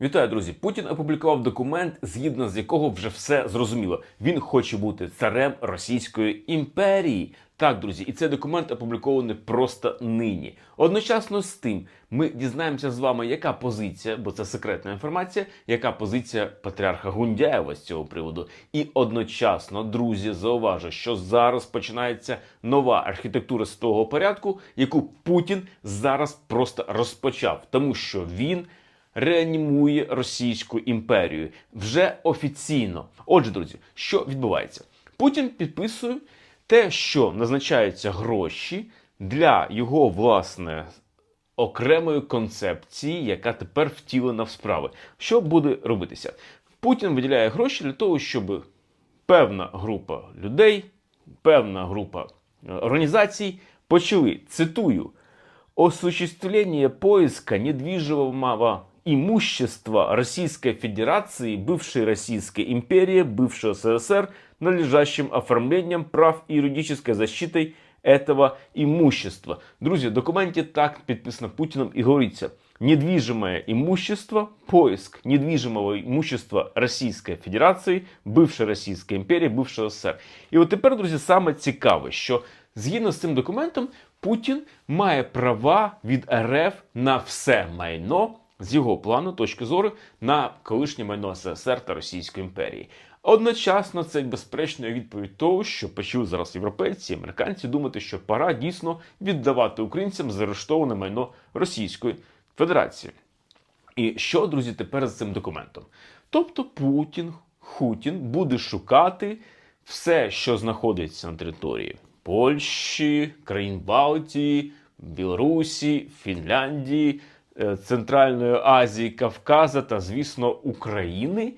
Вітаю, друзі! Путін опублікував документ, згідно з якого вже все зрозуміло. Він хоче бути царем Російської імперії. Так, друзі, і цей документ опублікований просто нині. Одночасно з тим, ми дізнаємося з вами, яка позиція, бо це секретна інформація, яка позиція патріарха Гундяєва з цього приводу. І одночасно, друзі, зауважу, що зараз починається нова архітектура світового порядку, яку Путін зараз просто розпочав, тому що він реанімує Російську імперію вже офіційно. Отже, друзі, що відбувається? Путін підписує те, що назначаються гроші для його власне окремої концепції, яка тепер втілена в справи. Що буде робитися? Путін виділяє гроші для того, щоб певна група людей, певна група е, організацій почали цитую осуществление поиска недвижимого имущества Российской Федерации, бывшей Российской империи, бывшего СССР, належащим оформлением прав и юридической защитой этого имущества. Друзі, в документі так підписано Путіном і говориться. Недвижимое имущество, поиск недвижимого имущества Російської Федерації, бывшей Російської імперії, бывшого СССР. І от тепер, друзі, саме цікаве, що згідно з цим документом Путін має права від РФ на все майно з його плану точки зору на колишнє майно СССР та Російської імперії. Одночасно це безперечно відповідь того, що почали зараз європейці, американці думати, що пора дійсно віддавати українцям заарештоване майно Російської Федерації. І що, друзі, тепер з цим документом? Тобто Путін, Хутін буде шукати все, що знаходиться на території Польщі, країн Балтії, Білорусі, Фінляндії, Центральної Азії, Кавказа та, звісно, України,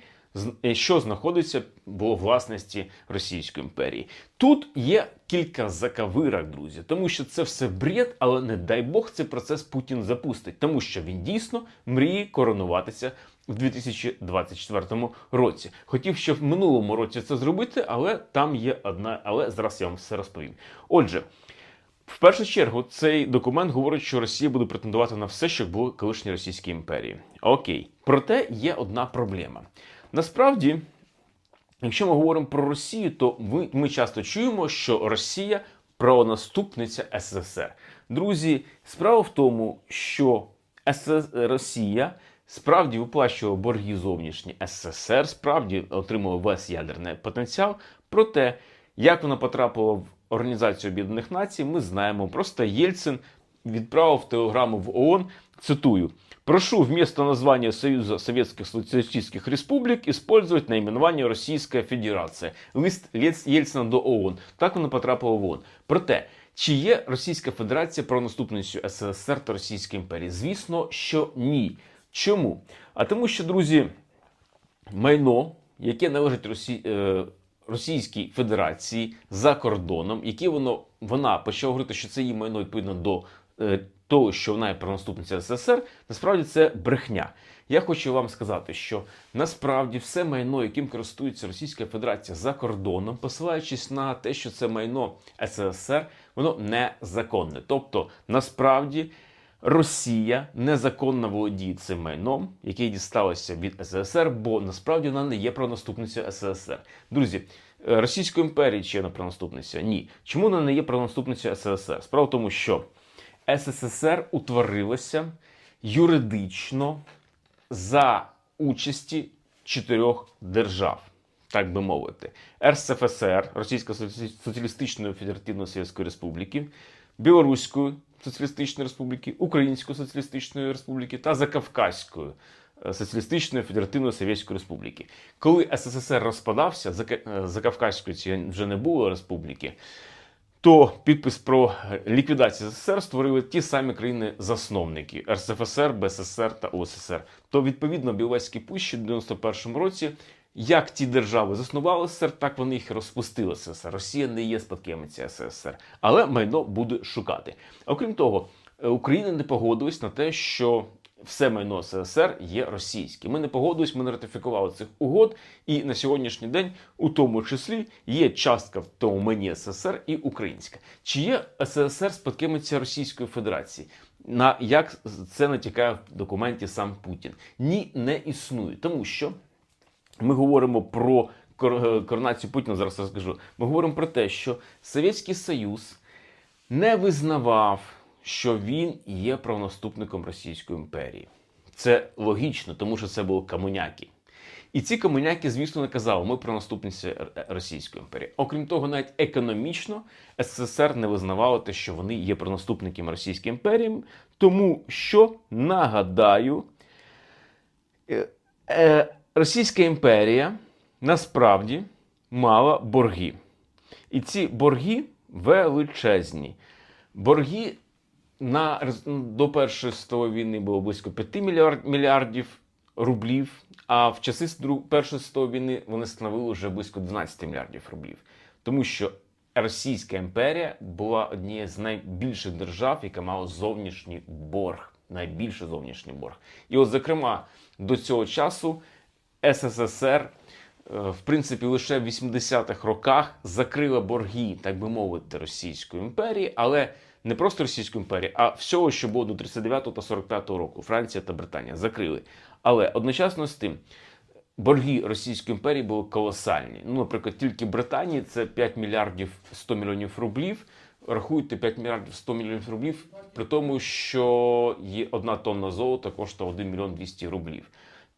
е, що знаходиться в власності Російської імперії. Тут є кілька закавирок, друзі, тому що це все бред, але не дай Бог цей процес Путін запустить, тому що він дійсно мріє коронуватися в 2024 році. Хотів ще в минулому році це зробити, але там є одна, але зараз я вам все розповім. Отже. В першу чергу цей документ говорить, що Росія буде претендувати на все, що було колишній Російській імперії. Окей, проте є одна проблема. Насправді, якщо ми говоримо про Росію, то ми, ми часто чуємо, що Росія правонаступниця СССР. Друзі, справа в тому, що СС... Росія справді виплачувала борги зовнішні СССР, справді отримувала весь ядерний потенціал. Проте, як вона потрапила в Організацію Об'єднаних Націй, ми знаємо. Просто Єльцин відправив телеграму в ООН, цитую. Прошу вместо названия Союза Советских Социалистических Республик использовать наименование Російська Федерація. Лист Єльц- Єльцина до ООН. Так вона потрапила в ООН. Проте, чи є Російська Федерація правонаступницею СССР та Російської імперії? Звісно, що ні. Чому? А тому, що, друзі, майно, яке належить Росі... Російській Федерації за кордоном, яке воно вона почала говорити, що це її майно відповідно до е, того, що вона є правонаступниця СССР, насправді це брехня. Я хочу вам сказати, що насправді все майно, яким користується Російська Федерація за кордоном, посилаючись на те, що це майно СССР, воно незаконне. Тобто, насправді. Росія незаконно володіє цим майном, яке дісталося від СССР, бо насправді вона не є правонаступницею СССР. Друзі, е, Російської імперії чи вона правонаступниця? Ні. Чому вона не є правонаступницею СССР? Справа в тому, що СССР утворилося юридично за участі чотирьох держав, так би мовити: РСФСР, Російської Соціалістичної Федеративної Совєтської Республіки, Білоруської Соціалістичної Республіки, Української Соціалістичної Республіки та Закавказької е, Соціалістичної Федеративної Совєтської Республіки. Коли СССР розпадався, е, Закавказької цієї вже не було республіки, то підпис про ліквідацію СССР створили ті самі країни-засновники РСФСР, БССР та УССР. То відповідно Біловезькій пущі в 91-му році. Як ті держави заснували СССР, так вони їх розпустили СССР. Росія не є спадкоємиця СССР, але майно буде шукати. Окрім того, Україна не погодилась на те, що все майно СССР є російське. Ми не погодились, ми не ратифікували цих угод, і на сьогоднішній день, у тому числі, є частка в тому мені СССР і українська. Чи є СССР спадкоємиця Російської Федерації? На як це натякає в документі сам Путін? Ні, не існує, тому що ми говоримо про коронацію Путіна. Зараз розкажу. Ми говоримо про те, що Совєтський Союз не визнавав, що він є правонаступником Російської імперії. Це логічно, тому що це були комуняки. І ці комуняки, звісно, не казали, ми правонаступниці Р- Російської імперії. Окрім того, навіть економічно СССР не визнавало те, що вони є правонаступниками Російської імперії, тому що нагадаю, е, е, Російська імперія насправді мала борги. І ці борги величезні. Борги на, до Першої світової війни було близько 5 мільярд, мільярдів рублів, а в часи Першої світової війни вони становили вже близько 12 мільярдів рублів. Тому що Російська імперія була однією з найбільших держав, яка мала зовнішній борг, найбільший зовнішній борг. І от, зокрема, до цього часу СССР е, в принципі, лише в 80-х роках закрила борги, так би мовити, Російської імперії, але не просто Російської імперії, а всього, що було до 39 та 45 року. Франція та Британія закрили. Але одночасно з тим. Борги Російської імперії були колосальні. Ну, наприклад, тільки Британії це 5 мільярдів 100 мільйонів рублів. Рахуйте 5 мільярдів 100 мільйонів рублів, при тому, що є одна тонна золота коштує 1 мільйон 200 рублів.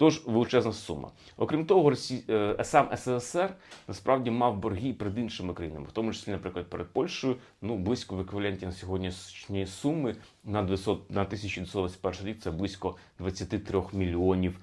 Тож величезна сума. Окрім того, е, сам СССР насправді мав борги перед іншими країнами, в тому числі, наприклад, перед Польщею, ну близько в еквіваленті на сьогоднішньої суми на 200... на 1921 рік це близько 23 мільйонів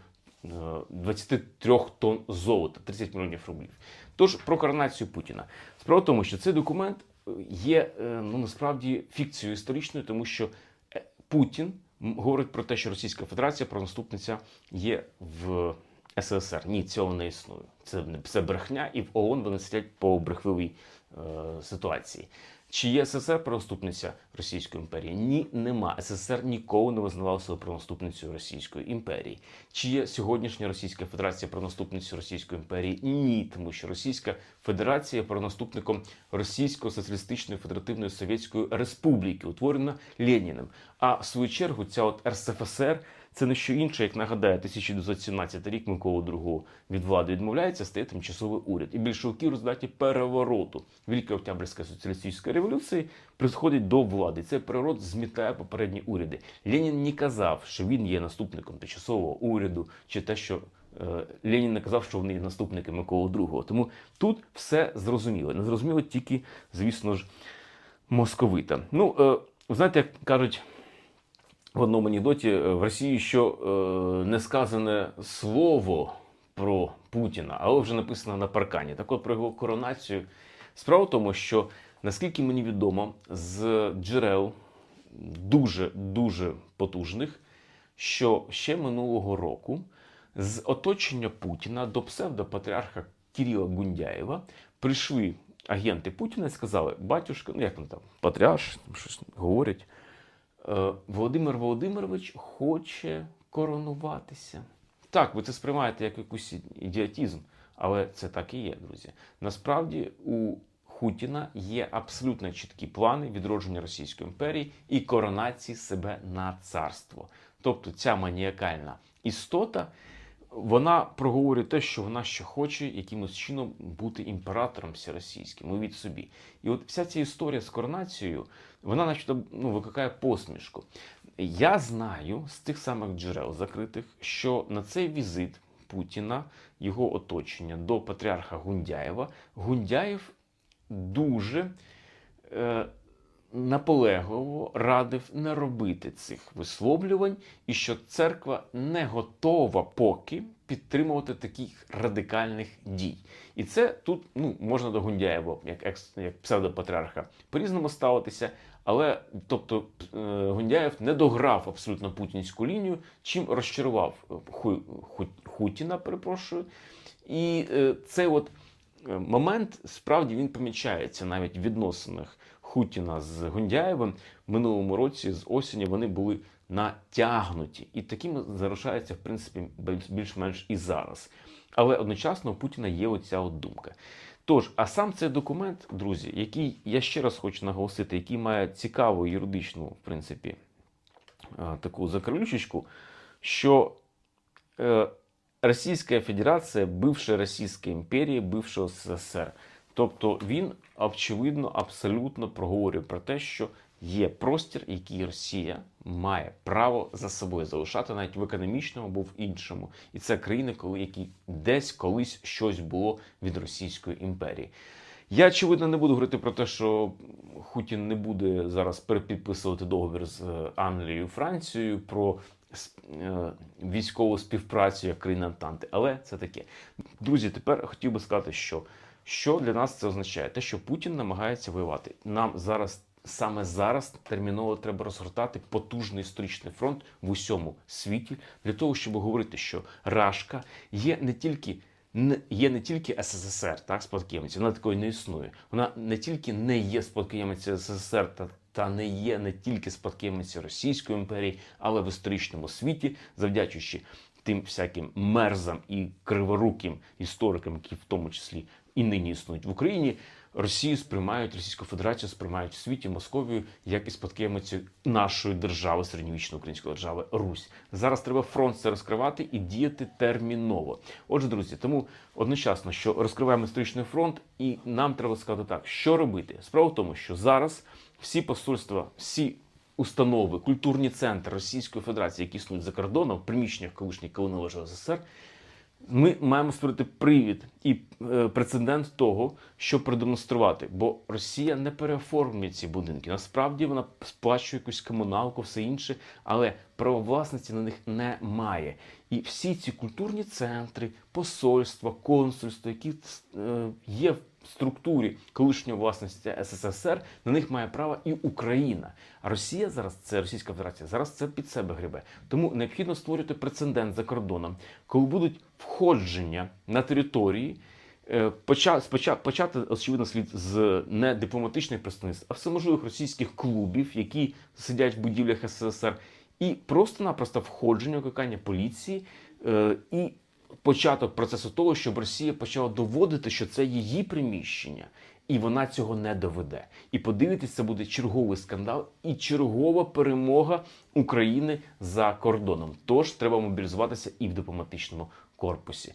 е, 23 тонн золота, 30 мільйонів рублів. Тож про коронацію Путіна. Справа в тому, що цей документ е, є е, ну насправді фікцією історичною, тому що е, Путін говорить про те, що Російська Федерація правонаступниця є в СССР. Ні, цього не існує. Це, це брехня, і в ООН вони сидять по брехливій е, ситуації. Чи є СССР правонаступниця Російської імперії? Ні, нема. СССР ніколи не визнавав себе правонаступницею Російської імперії. Чи є сьогоднішня Російська Федерація правонаступницею Російської імперії? Ні, тому що Російська Федерація є правонаступником Російської соціалістичної федеративної совєтської республіки, утворена Леніним. А в свою чергу ця от РСФСР це не що інше, як нагадаю, 1917 рік Микола II від влади відмовляється, стає тимчасовий уряд. І більшовики в результаті перевороту Великої Октябрьської соціалістичної революції приходять до влади. Цей переворот змітає попередні уряди. Ленін не казав, що він є наступником тимчасового уряду, чи те, що е, Ленін не казав, що вони є наступники Миколи II. Тому тут все зрозуміло. Не зрозуміло тільки, звісно ж, московита. Ну, е, знаєте, як кажуть в одному анекдоті е, в Росії, що е, не сказане слово про Путіна, але вже написано на паркані. Так от про його коронацію. Справа в тому, що наскільки мені відомо, з джерел дуже дуже потужних, що ще минулого року з оточення Путіна до псевдопатріарха Кирила Гундяєва прийшли агенти Путіна і сказали: батюшка, ну як він там, патріарш, там щось говорять. Е, Володимир Володимирович хоче коронуватися. Так, ви це сприймаєте як якийсь ідіотізм, але це так і є, друзі. Насправді у Хутіна є абсолютно чіткі плани відродження Російської імперії і коронації себе на царство. Тобто ця маніакальна істота, вона проговорює те, що вона ще хоче якимось чином бути імператором всеросійським, уявіть собі. І от вся ця історія з коронацією, вона начебто ну, викликає посмішку. Я знаю з тих самих джерел закритих, що на цей візит Путіна, його оточення до патріарха Гундяєва, Гундяєв дуже е, наполегливо радив не робити цих висловлювань, і що церква не готова поки підтримувати таких радикальних дій. І це тут ну, можна до Гундяєва, як, екс, як псевдопатріарха, по-різному ставитися. Але тобто е, Гундяєв не дограв абсолютно путінську лінію, чим розчарував е, Ху, Ху, Хутіна, перепрошую. І е, цей от момент справді він помічається навіть в відносинах Хутіна з Гундяєвим в минулому році з осені вони були натягнуті, і такими залишаються в принципі більш-менш і зараз. Але одночасно у Путіна є оця от думка. Тож, а сам цей документ, друзі, який я ще раз хочу наголосити, який має цікаву юридичну, в принципі, е, таку закрилючечку, що е, Російська Федерація, бивша Російська імперія, бившого СССР. Тобто він, очевидно, абсолютно проговорює про те, що є простір, який Росія має право за собою залишати навіть в економічному або в іншому. І це країни, коли які десь колись щось було від Російської імперії. Я очевидно не буду говорити про те, що Хутін не буде зараз перепідписувати договір з е, Англією, Францією про е, військову співпрацю як країна Антанти, але це таке. Друзі, тепер хотів би сказати, що, що для нас це означає? Те, що Путін намагається воювати. Нам зараз. Саме зараз терміново треба розгортати потужний історичний фронт в усьому світі для того, щоб говорити, що Рашка є не тільки є не тільки СССР, так спадкоємиця, вона такої не існує. Вона не тільки не є спадкоємицею СССР та, та не є не тільки спадкоємицею Російської імперії, але в історичному світі, завдячуючи тим всяким мерзам і криворуким історикам, які в тому числі і нині існують в Україні. Росію сприймають Російську Федерацію, сприймають в світі Московію як і спадкоємицю нашої держави, середньовічної української держави Русь. Зараз треба фронт це розкривати і діяти терміново. Отже, друзі, тому одночасно, що розкриваємо історичний фронт, і нам треба сказати так, що робити. Справа в тому, що зараз всі посольства, всі установи, культурні центри Російської Федерації, які існують за кордоном, в приміщеннях колишніх коли СССР, ми маємо створити привід і е, прецедент того, щоб продемонструвати, бо Росія не переоформлює ці будинки. Насправді вона сплачує якусь комуналку, все інше, але правовласності на них немає. І всі ці культурні центри, посольства, консульства, які е, є в структурі колишньої власності СССР, на них має право і Україна. А Росія зараз це Російська Федерація, зараз це під себе гребе. Тому необхідно створювати прецедент за кордоном, коли будуть входження на території. е, поча- почати, очевидно, слід з не дипломатичних представництв, а всеможливих російських клубів, які сидять в будівлях СССР, і просто-напросто входження, викликання поліції е, і початок процесу того, щоб Росія почала доводити, що це її приміщення, і вона цього не доведе. І подивитися, це буде черговий скандал і чергова перемога України за кордоном. Тож треба мобілізуватися і в дипломатичному корпусі.